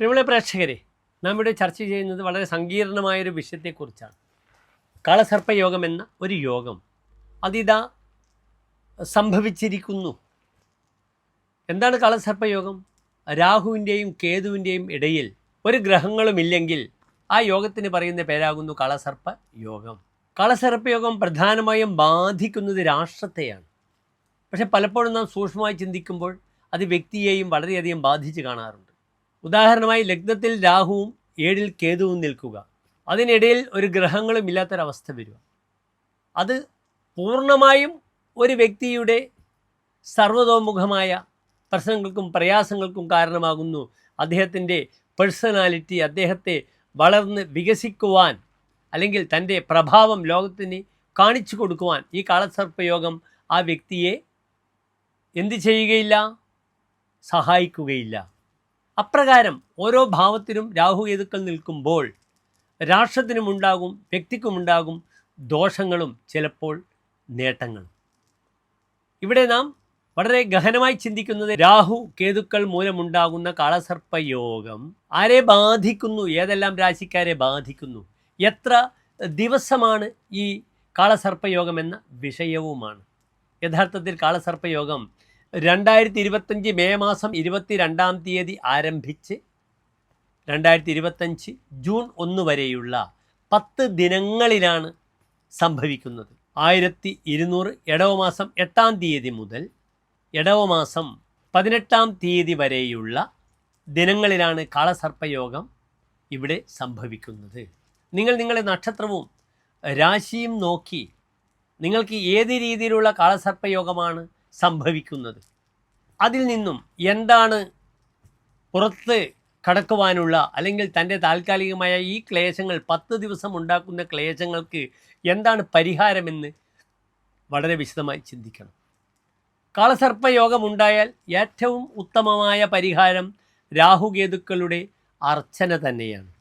പ്രിയമുള്ള പ്രേക്ഷകരെ നാം ഇവിടെ ചർച്ച ചെയ്യുന്നത് വളരെ സങ്കീർണമായൊരു വിഷയത്തെക്കുറിച്ചാണ്. കാളസർപ്പയോഗം എന്ന ഒരു യോഗം അതിതാ സംഭവിച്ചിരിക്കുന്നു. എന്താണ് കാളസർപ്പയോഗം? രാഹുവിന്റെയും കേതുവിന്റെയും ഇടയിൽ ഒരു ഗ്രഹങ്ങളുമില്ലെങ്കിൽ ആ യോഗത്തിന് പറയുന്ന പേരാകുന്നു കാളസർപ്പ യോഗം കാളസർപ്പയോഗം പ്രധാനമായും ബാധിക്കുന്നത് രാഷ്ട്രത്തെയാണ്. പക്ഷെ പലപ്പോഴും നാം സൂക്ഷ്മമായി ചിന്തിക്കുമ്പോൾ അത് വ്യക്തിയെയും വളരെയധികം ബാധിച്ച് കാണാറുണ്ട്. ഉദാഹരണമായി ലഗ്നത്തിൽ രാഹുവും ഏഴിൽ കേതുവും നിൽക്കുക. അതിനിടയിൽ ഒരു ഗ്രഹങ്ങളും ഇല്ലാത്തൊരവസ്ഥ വരിക. അത് പൂർണമായും ഒരു വ്യക്തിയുടെ സർവതോമുഖമായ പ്രശ്നങ്ങൾക്കും പ്രയാസങ്ങൾക്കും കാരണമാകുന്നു. അദ്ദേഹത്തിന്റെ പേഴ്സണാലിറ്റി അദ്ദേഹത്തെ വളർന്ന് വികസിക്കുവാൻ അല്ലെങ്കിൽ തന്റെ പ്രഭാവം ലോകത്തിന് കാണിച്ചു കൊടുക്കുവാൻ ഈ കാളസർപ്പയോഗം ആ വ്യക്തിയെ എന്തു ചെയ്യുകയില്ല? സഹായിക്കുകയില്ല. അപ്രകാരം ഓരോ ഭാവത്തിനും രാഹുകേതുക്കൾ നിൽക്കുമ്പോൾ രാഷ്ട്രത്തിനുമുണ്ടാകും വ്യക്തിക്കുമുണ്ടാകും ദോഷങ്ങളും ചിലപ്പോൾ നേട്ടങ്ങളും. ഇവിടെ നാം വളരെ ഗഹനമായി ചിന്തിക്കുന്നത് രാഹു കേതുക്കൾ മൂലമുണ്ടാകുന്ന കാളസർപ്പയോഗം ആരെ ബാധിക്കുന്നു ഏതെല്ലാം രാശിക്കാരെ ബാധിക്കുന്നു എത്ര ദിവസമാണ് ഈ കാളസർപ്പയോഗം എന്ന വിഷയവുമാണ്. യഥാർത്ഥത്തിൽ കാളസർപ്പയോഗം രണ്ടായിരത്തി ഇരുപത്തഞ്ച് മെയ് മാസം ഇരുപത്തി രണ്ടാം തീയതി ആരംഭിച്ച് രണ്ടായിരത്തി ഇരുപത്തഞ്ച് ജൂൺ ഒന്ന് വരെയുള്ള പത്ത് ദിനങ്ങളിലാണ് സംഭവിക്കുന്നത്. ആയിരത്തി ഇരുന്നൂറ് ഇടവ മാസം എട്ടാം തീയതി മുതൽ ഇടവ മാസം പതിനെട്ടാം തീയതി വരെയുള്ള ദിനങ്ങളിലാണ് കാളസർപ്പയോഗം ഇവിടെ സംഭവിക്കുന്നത്. നിങ്ങൾ നിങ്ങളുടെ നക്ഷത്രവും രാശിയും നോക്കി നിങ്ങൾക്ക് ഏത് രീതിയിലുള്ള കാളസർപ്പയോഗമാണ് സംഭവിക്കുന്നത്. അതിൽ നിന്നും എന്താണ് പുറത്ത് കടക്കുവാനുള്ള അല്ലെങ്കിൽ തന്റെ താൽക്കാലികമായ ഈ ക്ലേശങ്ങൾ പത്ത് ദിവസം ഉണ്ടാക്കുന്ന ക്ലേശങ്ങൾക്ക് എന്താണ് പരിഹാരമെന്ന് വളരെ വിശദമായി ചിന്തിക്കണം. കാളസർപ്പയോഗം ഉണ്ടായാൽ ഏറ്റവും ഉത്തമമായ പരിഹാരം രാഹുകേതുക്കളുടെ അർച്ചന തന്നെയാണ്.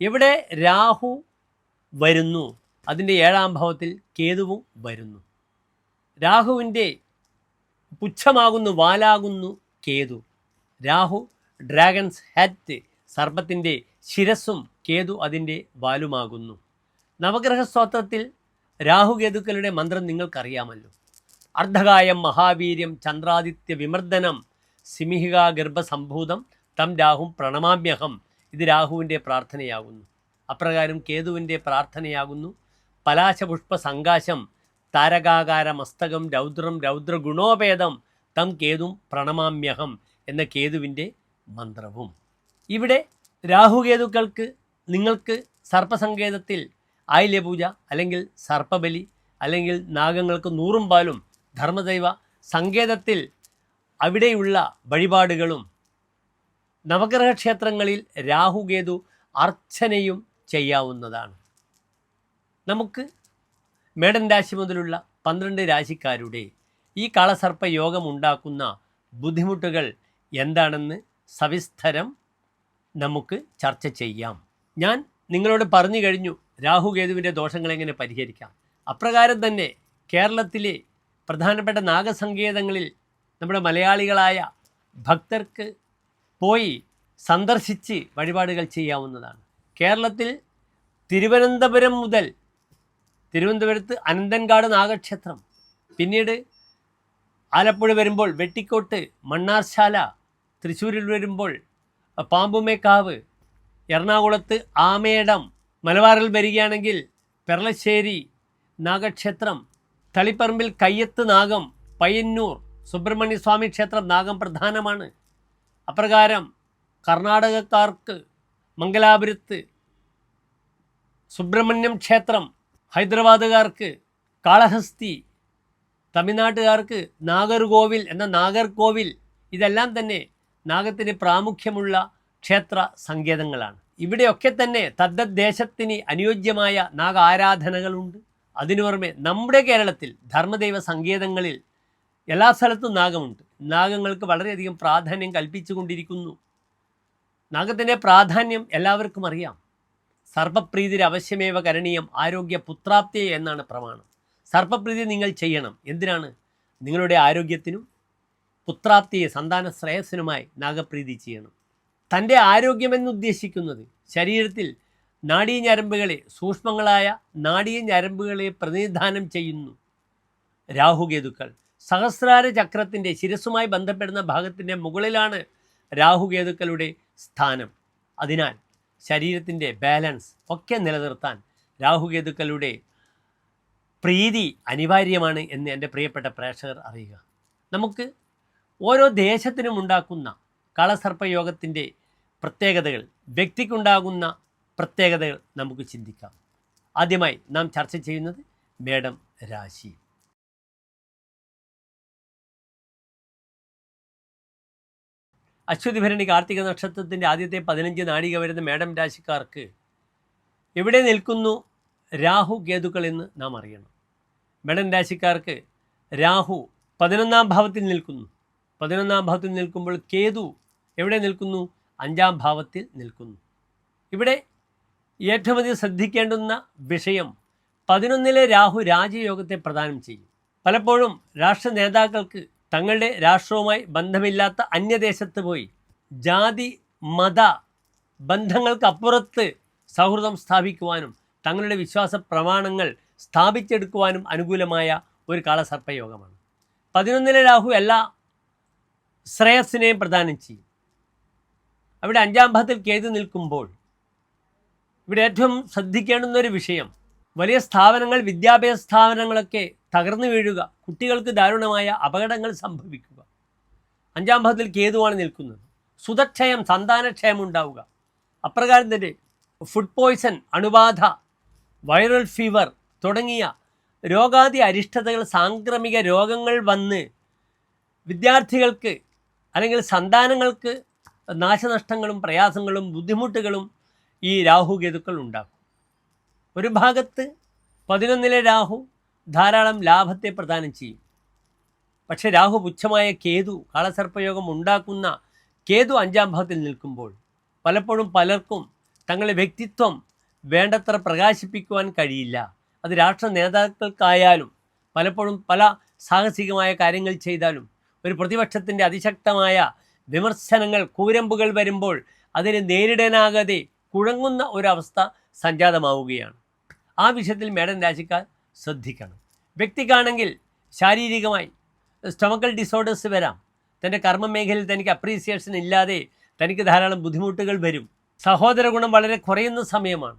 ഇവിടെ രാഹു വരുന്നു? അതിന്റെ ഏഴാം ഭാവത്തിൽ കേതുവും വരുന്നു. രാഹുവിന്റെ പുച്ഛമാകുന്നു വാലാകുന്നു കേതു. രാഹു ഡ്രാഗൺസ് ഹെഡ് സർപ്പത്തിന്റെ ശിരസ്സും കേതു അതിന്റെ വാലുമാകുന്നു. നവഗ്രഹ സ്തോത്രത്തിൽ രാഹുകേതുക്കളുടെ മന്ത്രം നിങ്ങൾക്കറിയാമല്ലോ. അർദ്ധകായം മഹാവീര്യം ചന്ദ്രാദിത്യ വിമർദ്ദനം സിമിഹിക ഗർഭസംഭൂതം തം രാഹു പ്രണമാമ്യഹം ഇത് രാഹുവിന്റെ പ്രാർത്ഥനയാകുന്നു. അപ്രകാരം കേതുവിന്റെ പ്രാർത്ഥനയാകുന്നു. പലാശപുഷ്പ സങ്കാശം താരകാകാര മസ്തകം രൗദ്രം രൗദ്രഗുണോപേതം തം കേതും പ്രണമാമ്യഹം എന്ന കേതുവിന്റെ മന്ത്രവും. ഇവിടെ രാഹുകേതുക്കൾക്ക് നിങ്ങൾക്ക് സർപ്പസങ്കേതത്തിൽ ആയില്യപൂജ അല്ലെങ്കിൽ സർപ്പബലി അല്ലെങ്കിൽ നാഗങ്ങൾക്ക് നൂറും പാലും ധർമ്മദൈവ സങ്കേതത്തിൽ അവിടെയുള്ള വഴിപാടുകളും നവഗ്രഹ ക്ഷേത്രങ്ങളിൽ രാഹുകേതു അർച്ചനയും ചെയ്യാവുന്നതാണ്. നമുക്ക് മേടൻ രാശി മുതലുള്ള പന്ത്രണ്ട് രാശിക്കാരുടെ ഈ കാളസർപ്പ യോഗം ഉണ്ടാക്കുന്ന ബുദ്ധിമുട്ടുകൾ എന്താണെന്ന് സവിസ്തരം നമുക്ക് ചർച്ച ചെയ്യാം. ഞാൻ നിങ്ങളോട് പറഞ്ഞു കഴിഞ്ഞു രാഹുകേതുവിന്റെ ദോഷങ്ങൾ എങ്ങനെ പരിഹരിക്കാം. അപ്രകാരം തന്നെ കേരളത്തിലെ പ്രധാനപ്പെട്ട നാഗസങ്കേതങ്ങളിൽ നമ്മുടെ മലയാളികളായ ഭക്തർക്ക് പോയി സന്ദർശിച്ച് വഴിപാടുകൾ ചെയ്യാവുന്നതാണ്. കേരളത്തിൽ തിരുവനന്തപുരം മുതൽ തിരുവനന്തപുരത്ത് അനന്തൻകാട് നാഗക്ഷേത്രം. പിന്നീട് ആലപ്പുഴ വരുമ്പോൾ വെട്ടിക്കോട്ട് മണ്ണാർശാല തൃശ്ശൂരിൽ വരുമ്പോൾ പാമ്പുമേക്കാവ് എറണാകുളത്ത് ആമേടം മലബാറിൽ വരികയാണെങ്കിൽ പെർളശ്ശേരി നാഗക്ഷേത്രം തളിപ്പറമ്പിൽ കയ്യത്ത് നാഗം പയ്യന്നൂർ സുബ്രഹ്മണ്യ സ്വാമി ക്ഷേത്രം നാഗം പ്രധാനമാണ്. അപ്രകാരം കർണാടകക്കാർക്ക് മംഗലാപുരത്ത് സുബ്രഹ്മണ്യം ക്ഷേത്രം ഹൈദരാബാദുകാർക്ക് കാളഹസ്തി തമിഴ്നാട്ടുകാർക്ക് നാഗർകോവിൽ എന്ന നാഗർകോവിൽ ഇതെല്ലാം തന്നെ നാഗത്തിന് പ്രാമുഖ്യമുള്ള ക്ഷേത്ര സങ്കേതങ്ങളാണ്. ഇവിടെയൊക്കെ തന്നെ തദ്ദേശത്തിന് അനുയോജ്യമായ നാഗ ആരാധനകളുണ്ട് അതിനു പുറമെ നമ്മുടെ കേരളത്തിൽ ധർമ്മദൈവ സങ്കേതങ്ങളിൽ എല്ലാ സ്ഥലത്തും നാഗമുണ്ട്. നാഗങ്ങൾക്ക് വളരെയധികം പ്രാധാന്യം കൽപ്പിച്ചു കൊണ്ടിരിക്കുന്നു നാഗത്തിന്റെ പ്രാധാന്യം എല്ലാവർക്കും അറിയാം. സർപ്പപ്രീതിര് അവശ്യമേവ കരണീയം ആരോഗ്യ പുത്രാപ്തിയെ എന്നാണ് പ്രമാണം. സർപ്പപ്രീതി നിങ്ങൾ ചെയ്യണം. എന്തിനാണ്? നിങ്ങളുടെ ആരോഗ്യത്തിനും പുത്രാപ്തിയെ സന്താന ശ്രേയസ്സിനുമായി നാഗപ്രീതി ചെയ്യണം. തന്റെ ആരോഗ്യമെന്നുദ്ദേശിക്കുന്നത് ശരീരത്തിൽ ശരീരത്തിൽ നാഡീഞരമ്പുകളെ സൂക്ഷ്മങ്ങളായ നാഡീഞരമ്പുകളെ പ്രതിനിധാനം ചെയ്യുന്നു. രാഹുകേതുക്കൾ. സഹസ്രാര ചക്രത്തിന്റെ ശിരസുമായി ബന്ധപ്പെടുന്ന ഭാഗത്തിന്റെ മുകളിലാണ് രാഹുകേതുക്കളുടെ സ്ഥാനം. അതിനാൽ ശരീരത്തിന്റെ ബാലൻസ് ഒക്കെ നിലനിർത്താൻ രാഹുകേതുക്കളുടെ പ്രീതി അനിവാര്യമാണ് എന്ന് എന്റെ പ്രിയപ്പെട്ട പ്രേക്ഷകർ അറിയുക. നമുക്ക് ഓരോ ദേശത്തിനും ഉണ്ടാക്കുന്ന കളസർപ്പയോഗത്തിന്റെ പ്രത്യേകതകൾ വ്യക്തിക്കുണ്ടാകുന്ന പ്രത്യേകതകൾ നമുക്ക് ചിന്തിക്കാം. ആദ്യമായി നാം ചർച്ച ചെയ്യുന്നത് മേടം രാശി. അശ്വതി ഭരണി കാർത്തിക നക്ഷത്രത്തിന്റെ ആദ്യത്തെ പതിനഞ്ച് നാഴിക വരുന്ന മേഡം രാശിക്കാർക്ക് എവിടെ നിൽക്കുന്നു? രാഹു കേതുക്കൾ എന്ന് നാം അറിയണം. മേഡം രാശിക്കാർക്ക് രാഹു പതിനൊന്നാം ഭാവത്തിൽ നിൽക്കുന്നു. പതിനൊന്നാം ഭാവത്തിൽ നിൽക്കുമ്പോൾ കേതു എവിടെ നിൽക്കുന്നു? അഞ്ചാം ഭാവത്തിൽ നിൽക്കുന്നു. ഇവിടെ ഏറ്റവും അധികം ശ്രദ്ധിക്കേണ്ടുന്ന വിഷയം പതിനൊന്നിലെ രാഹു രാജയോഗത്തെ പ്രദാനം ചെയ്യും. പലപ്പോഴും രാഷ്ട്ര നേതാക്കൾക്ക് തങ്ങളുടെ രാഷ്ട്രവുമായി ബന്ധമില്ലാത്ത അന്യദേശത്ത് പോയി ജാതി മത ബന്ധങ്ങൾക്കപ്പുറത്ത് സൗഹൃദം സ്ഥാപിക്കുവാനും തങ്ങളുടെ വിശ്വാസ പ്രമാണങ്ങൾ സ്ഥാപിച്ചെടുക്കുവാനും അനുകൂലമായ ഒരു കാളസർപ്പയോഗമാണ് പതിനൊന്നിലെ രാഹു എല്ലാ ശ്രേയസ്സിനെയും പ്രദാനം ചെയ്യും. അവിടെ അഞ്ചാം ഭാഗത്തിൽ കേതു നിൽക്കുമ്പോൾ ഇവിടെ ഏറ്റവും ശ്രദ്ധിക്കേണ്ടുന്ന ഒരു വിഷയം വലിയ സ്ഥാപനങ്ങൾ വിദ്യാഭ്യാസ സ്ഥാപനങ്ങളൊക്കെ തകർന്നു വീഴുക കുട്ടികൾക്ക് ദാരുണമായ അപകടങ്ങൾ സംഭവിക്കുക. അഞ്ചാം ഭാഗത്തിൽ കേതുവാണ് നിൽക്കുന്നത്. സുതക്ഷയം സന്താനക്ഷയം ഉണ്ടാവുക. അപ്രകാരം തന്നെ ഫുഡ് പോയ്സൺ അണുബാധ വൈറൽ ഫീവർ തുടങ്ങിയ രോഗാദി അരിഷ്ടതകൾ സാംക്രമിക രോഗങ്ങൾ വന്ന് വിദ്യാർത്ഥികൾക്ക് അല്ലെങ്കിൽ സന്താനങ്ങൾക്ക് നാശനഷ്ടങ്ങളും പ്രയാസങ്ങളും ബുദ്ധിമുട്ടുകളും ഈ രാഹു കേതുക്കൾ ഉണ്ടാക്കും. ഒരു ഭാഗത്ത് പതിനൊന്നിലെ രാഹു ധാരാളം ലാഭത്തെ പ്രദാനം ചെയ്യും. പക്ഷെ രാഹു പുച്ഛമായ കേതു കാളസർപ്പയോഗം ഉണ്ടാക്കുന്ന കേതു അഞ്ചാം ഭാവത്തിൽ നിൽക്കുമ്പോൾ പലപ്പോഴും പലർക്കും തങ്ങളുടെ വ്യക്തിത്വം വേണ്ടത്ര പ്രകാശിപ്പിക്കുവാൻ കഴിയില്ല. അത് രാഷ്ട്ര നേതാക്കൾക്കായാലും പലപ്പോഴും പല സാഹസികമായ കാര്യങ്ങൾ ചെയ്താലും ഒരു പ്രതിപക്ഷത്തിന്റെ അതിശക്തമായ വിമർശനങ്ങൾ കൂരമ്പുകൾ വരുമ്പോൾ അതിനെ നേരിടാനാകാതെ കുഴങ്ങുന്ന ഒരവസ്ഥ സംജാതമാവുകയാണ്. ആ വിഷയത്തിൽ മേഡം രാശിക്കാർ ശ്രദ്ധിക്കണം. വ്യക്തിക്കാണെങ്കിൽ ശാരീരികമായി സ്റ്റമക്കൽ ഡിസോർഡേഴ്സ് വരാം. തന്റെ കർമ്മ മേഖലയിൽ തനിക്ക് അപ്രീസിയേഷൻ ഇല്ലാതെ തനിക്ക് ധാരാളം ബുദ്ധിമുട്ടുകൾ വരും. സഹോദര ഗുണം വളരെ കുറയുന്ന സമയമാണ്.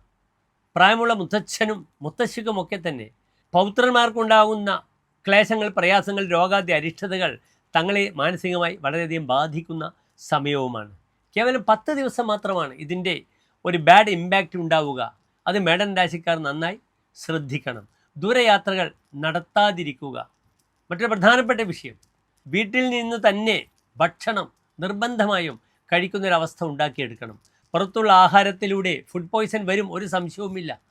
പ്രായമുള്ള മുത്തച്ഛനും മുത്തശ്ശിക്കുമൊക്കെ തന്നെ പൗത്രന്മാർക്കുണ്ടാകുന്ന ക്ലേശങ്ങൾ പ്രയാസങ്ങൾ രോഗാദി അരിഷ്ടതകൾ തങ്ങളെ മാനസികമായി വളരെയധികം ബാധിക്കുന്ന സമയവുമാണ്. കേവലം പത്ത് ദിവസം മാത്രമാണ് ഇതിന്റെ ഒരു ബാഡ് ഇമ്പാക്റ്റ് ഉണ്ടാവുക. അത് മേഡൻ രാശിക്കാർ നന്നായി ശ്രദ്ധിക്കണം. ദൂരയാത്രകൾ നടത്താതിരിക്കുക. മറ്റൊരു പ്രധാനപ്പെട്ട വിഷയം വീട്ടിൽ നിന്ന് തന്നെ ഭക്ഷണം നിർബന്ധമായും കഴിക്കുന്നൊരവസ്ഥ ഉണ്ടാക്കിയെടുക്കണം. പുറത്തുള്ള ആഹാരത്തിലൂടെ ഫുഡ് പോയ്സൺ വരും ഒരു സംശയവുമില്ല.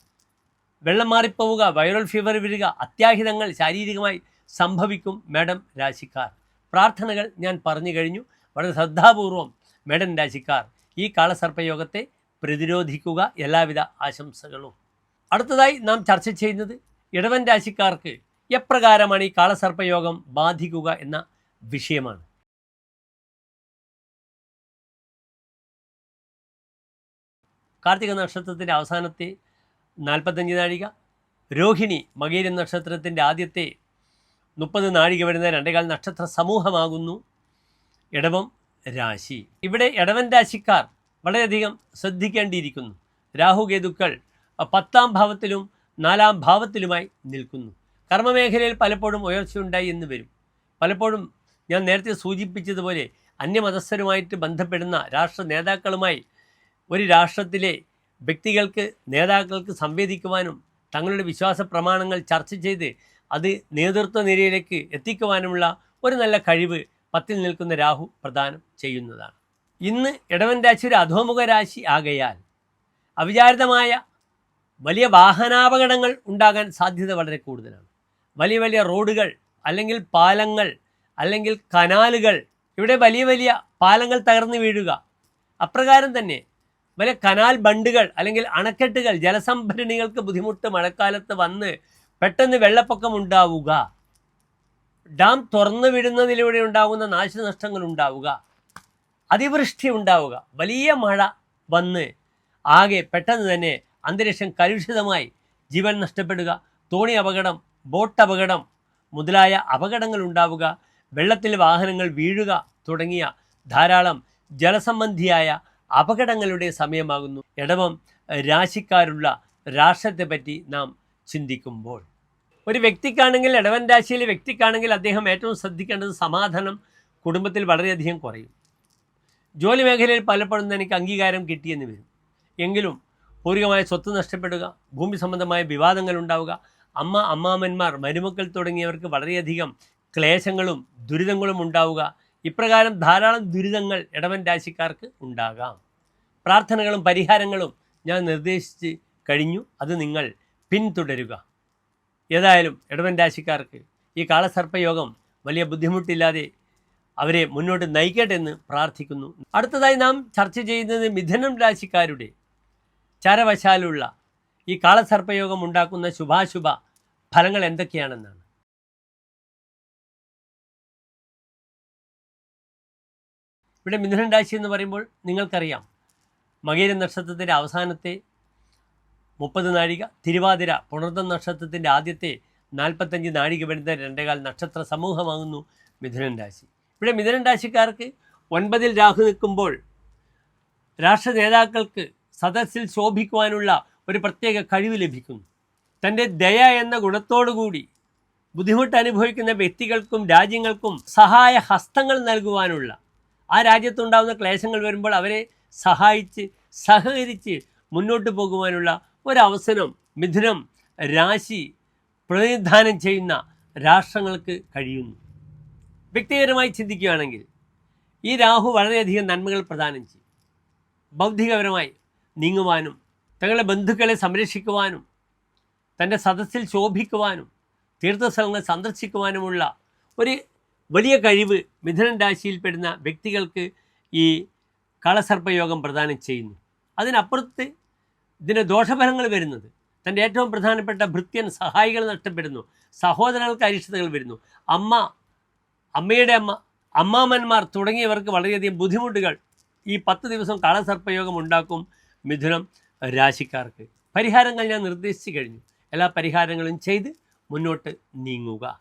വെള്ളം മാറിപ്പോവുക വൈറൽ ഫീവർ വരിക അത്യാഹിതങ്ങൾ ശാരീരികമായി സംഭവിക്കും മേഡം രാശിക്കാർ. പ്രാർത്ഥനകൾ ഞാൻ പറഞ്ഞു കഴിഞ്ഞു. വളരെ ശ്രദ്ധാപൂർവം മേഡം രാശിക്കാർ ഈ കാളസർപ്പയോഗത്തെ പ്രതിരോധിക്കുക. എല്ലാവിധ ആശംസകളും. അടുത്തതായി നാം ചർച്ച ചെയ്യുന്നത് ഇടവൻ രാശിക്കാർക്ക് എപ്രകാരമാണ് ഈ കാളസർപ്പയോഗം ബാധിക്കുക എന്ന വിഷയമാണ്. കാർത്തിക നക്ഷത്രത്തിന്റെ അവസാനത്തെ നാൽപ്പത്തഞ്ച് നാഴിക രോഹിണി മകീര നക്ഷത്രത്തിന്റെ ആദ്യത്തെ മുപ്പത് നാഴിക വരുന്ന രണ്ടേകാൽ നക്ഷത്ര സമൂഹമാകുന്നു ഇടവം രാശി. ഇവിടെ ഇടവൻ രാശിക്കാർ വളരെയധികം ശ്രദ്ധിക്കേണ്ടിയിരിക്കുന്നു. രാഹുകേതുക്കൾ പത്താം ഭാവത്തിലും നാലാം ഭാവത്തിലുമായി നിൽക്കുന്നു. കർമ്മമേഖലയിൽ പലപ്പോഴും ഉയർച്ചയുണ്ടായി എന്ന് വരും. പലപ്പോഴും ഞാൻ നേരത്തെ സൂചിപ്പിച്ചതുപോലെ അന്യമതസ്ഥരുമായിട്ട് ബന്ധപ്പെടുന്ന രാഷ്ട്ര നേതാക്കളുമായി ഒരു രാഷ്ട്രത്തിലെ വ്യക്തികൾക്ക് നേതാക്കൾക്ക് സംവേദിക്കുവാനും തങ്ങളുടെ വിശ്വാസ പ്രമാണങ്ങൾ ചർച്ച ചെയ്ത് അത് നേതൃത്വ നിരയിലേക്ക് എത്തിക്കുവാനുമുള്ള ഒരു നല്ല കഴിവ് പത്തിൽ നിൽക്കുന്ന രാഹു പ്രദാനം ചെയ്യുന്നതാണ്. ഇന്ന് ഇടവൻ രാശി ഒരു അധോമുഖ രാശി ആകയാൽ അവിചാരിതമായ വലിയ വാഹനാപകടങ്ങൾ ഉണ്ടാകാൻ സാധ്യത വളരെ കൂടുതലാണ്. വലിയ വലിയ റോഡുകൾ അല്ലെങ്കിൽ പാലങ്ങൾ അല്ലെങ്കിൽ കനാലുകൾ ഇവിടെ വലിയ വലിയ പാലങ്ങൾ തകർന്നു വീഴുക. അപ്രകാരം തന്നെ വലിയ കനാൽ ബണ്ടുകൾ അല്ലെങ്കിൽ അണക്കെട്ടുകൾ ജലസംഭരണികൾക്ക് ബുദ്ധിമുട്ട് മഴക്കാലത്ത് വന്ന് പെട്ടെന്ന് വെള്ളപ്പൊക്കം ഉണ്ടാവുക. ഡാം തുറന്നു വിടുന്നതിലൂടെ ഉണ്ടാകുന്ന നാശനഷ്ടങ്ങൾ ഉണ്ടാവുക. അതിവൃഷ്ടി ഉണ്ടാവുക. വലിയ മഴ വന്ന് ആകെ പെട്ടെന്ന് തന്നെ അന്തരീക്ഷം കലുഷിതമായി ജീവൻ നഷ്ടപ്പെടുക തോണി അപകടം ബോട്ട് അപകടം മുതലായ അപകടങ്ങൾ ഉണ്ടാവുക വെള്ളത്തിൽ വാഹനങ്ങൾ വീഴുക തുടങ്ങിയ ധാരാളം ജലസംബന്ധിയായ അപകടങ്ങളുടെ സമയമാകുന്നു. ഇടവം രാശിക്കാരുള്ള രാഷ്ട്രത്തെപ്പറ്റി നാം ചിന്തിക്കുമ്പോൾ. ഒരു വ്യക്തിക്കാണെങ്കിൽ ഇടവൻ രാശിയിലെ വ്യക്തിക്കാണെങ്കിൽ അദ്ദേഹം ഏറ്റവും ശ്രദ്ധിക്കേണ്ടത് സമാധാനം കുടുംബത്തിൽ വളരെയധികം കുറയും. ജോലി മേഖലയിൽ പലപ്പോഴും തനിക്ക് അംഗീകാരം കിട്ടിയെന്ന് വരും. എങ്കിലും പൂർവികമായ സ്വത്ത് നഷ്ടപ്പെടുക ഭൂമി സംബന്ധമായ വിവാദങ്ങൾ ഉണ്ടാവുക അമ്മ അമ്മാമന്മാർ മരുമക്കൾ തുടങ്ങിയവർക്ക് വളരെയധികം ക്ലേശങ്ങളും ദുരിതങ്ങളും ഉണ്ടാവുക. ഇപ്രകാരം ധാരാളം ദുരിതങ്ങൾ ഇടവൻ രാശിക്കാർക്ക് ഉണ്ടാകാം. പ്രാർത്ഥനകളും പരിഹാരങ്ങളും ഞാൻ നിർദ്ദേശിച്ച് കഴിഞ്ഞു അത് നിങ്ങൾ പിന്തുടരുക. ഏതായാലും ഇടവൻ രാശിക്കാർക്ക് ഈ കാളസർപ്പയോഗം വലിയ ബുദ്ധിമുട്ടില്ലാതെ അവരെ മുന്നോട്ട് നയിക്കട്ടെ എന്ന് പ്രാർത്ഥിക്കുന്നു. അടുത്തതായി നാം ചർച്ച ചെയ്യുന്നത് മിഥുനം രാശിക്കാരുടെ ചരവശാലുള്ള ഈ കാളസർപ്പയോഗം ഉണ്ടാക്കുന്ന ശുഭാശുഭ ഫലങ്ങൾ എന്തൊക്കെയാണെന്നാണ്? ഇവിടെ മിഥുനൻ രാശി എന്ന് പറയുമ്പോൾ നിങ്ങൾക്കറിയാം. മകേര നക്ഷത്രത്തിന്റെ അവസാനത്തെ മുപ്പത് നാഴിക തിരുവാതിര പുണർദം നക്ഷത്രത്തിന്റെ ആദ്യത്തെ നാൽപ്പത്തഞ്ച് നാഴിക വരുന്ന രണ്ടേകാൽ നക്ഷത്ര സമൂഹമാകുന്നു മിഥുനൻ രാശി. ഇവിടെ മിഥുനൻ രാശിക്കാർക്ക് ഒൻപതിൽ രാഹു നിൽക്കുമ്പോൾ രാഷ്ട്ര നേതാക്കൾക്ക് സദസ്സിൽ ശോഭിക്കുവാനുള്ള ഒരു പ്രത്യേക കഴിവ് ലഭിക്കുന്നു തന്റെ ദയ എന്ന ഗുണത്തോടുകൂടി ബുദ്ധിമുട്ട് അനുഭവിക്കുന്ന വ്യക്തികൾക്കും രാജ്യങ്ങൾക്കും സഹായ ഹസ്തങ്ങൾ നൽകുവാനുള്ള ആ രാജ്യത്തുണ്ടാകുന്ന ക്ലേശങ്ങൾ വരുമ്പോൾ അവരെ സഹായിച്ച് സഹകരിച്ച് മുന്നോട്ട് പോകുവാനുള്ള ഒരവസരം മിഥുനം രാശി പ്രതിനിധാനം ചെയ്യുന്ന രാഷ്ട്രങ്ങൾക്ക് കഴിയുന്നു. വ്യക്തിപരമായി ചിന്തിക്കുകയാണെങ്കിൽ ഈ രാഹു വളരെയധികം നന്മകൾ പ്രദാനം ചെയ്യും. ബൗദ്ധികപരമായി നീങ്ങുവാനും തങ്ങളുടെ ബന്ധുക്കളെ സംരക്ഷിക്കുവാനും തന്റെ സദസ്സിൽ ശോഭിക്കുവാനും തീർത്ഥസ്ഥലങ്ങൾ സന്ദർശിക്കുവാനുമുള്ള ഒരു വലിയ കഴിവ് മിഥുനൻ രാശിയിൽപ്പെടുന്ന വ്യക്തികൾക്ക് ഈ കാളസർപ്പയോഗം പ്രദാനം ചെയ്യുന്നു. അതിനപ്പുറത്ത് ഇതിന് ദോഷഫലങ്ങൾ വരുന്നത്. തന്റെ ഏറ്റവും പ്രധാനപ്പെട്ട ഭൃത്യൻ സഹായികൾ നഷ്ടപ്പെടുന്നു. സഹോദരങ്ങൾക്ക് അരിഷ്ടതകൾ വരുന്നു. അമ്മ അമ്മയുടെ അമ്മ അമ്മാമന്മാർ തുടങ്ങിയവർക്ക് വളരെയധികം ബുദ്ധിമുട്ടുകൾ ഈ പത്ത് ദിവസം കാളസർപ്പയോഗം ഉണ്ടാക്കും. മിഥുനം രാശിക്കാർക്ക്. പരിഹാരങ്ങൾ ഞാൻ നിർദ്ദേശിച്ചു കഴിഞ്ഞു. എല്ലാ പരിഹാരങ്ങളും ചെയ്ത് മുന്നോട്ട് നീങ്ങുക.